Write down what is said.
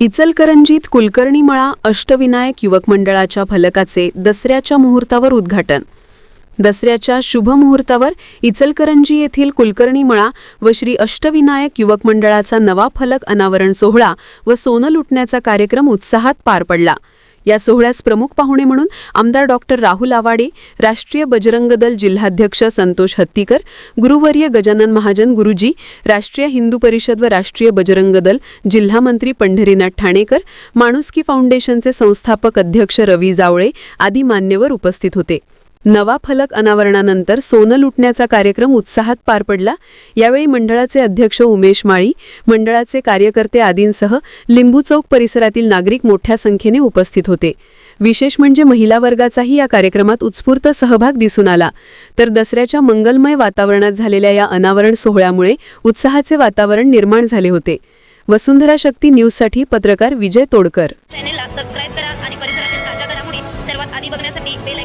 इचलकरंजीत कुलकर्णी मळा अष्टविनायक युवक मंडळाच्या फलकाचे दसऱ्याच्या मुहूर्तावर उद्घाटन. दसऱ्याच्या शुभ मुहूर्तावर इचलकरंजी येथील कुलकर्णी मळा व श्री अष्टविनायक युवक मंडळाचा नवा फलक अनावरण सोहळा व सोनं लुटण्याचा कार्यक्रम उत्साहात पार पडला. या सोहळ्यास प्रमुख पाहुणे म्हणून आमदार डॉक्टर राहुल आवाडे राष्ट्रीय बजरंग दल जिल्हाध्यक्ष संतोष हत्तीकर गुरुवर्य गजानन महाजन गुरुजी राष्ट्रीय हिंदू परिषद व राष्ट्रीय बजरंग दल जिल्हा मंत्री पंढरीनाथ ठाणेकर माणुसकी फाउंडेशनचे संस्थापक अध्यक्ष रवी जावळे आदी मान्यवर उपस्थित होते. नवा फलक अनावरणानंतर सोनं लुटण्याचा कार्यक्रम उत्साहात पार पडला. यावेळी मंडळाचे अध्यक्ष उमेश माळी मंडळाचे कार्यकर्ते आदींसह लिंबू चौक परिसरातील नागरिक मोठ्या संख्येने उपस्थित होते. विशेष म्हणजे महिला वर्गाचाही या कार्यक्रमात उत्स्फूर्त सहभाग दिसून आला. तर दसऱ्याच्या मंगलमय वातावरणात झालेल्या या अनावरण सोहळ्यामुळे उत्साहाचे वातावरण निर्माण झाले होते. वसुंधरा शक्ती न्यूजसाठी पत्रकार विजय तोडकर. चॅनेलला सबस्क्राईब करा आणि परिसरातील ताज्या घडामोडी सर्वात आधी बघण्यासाठी बेल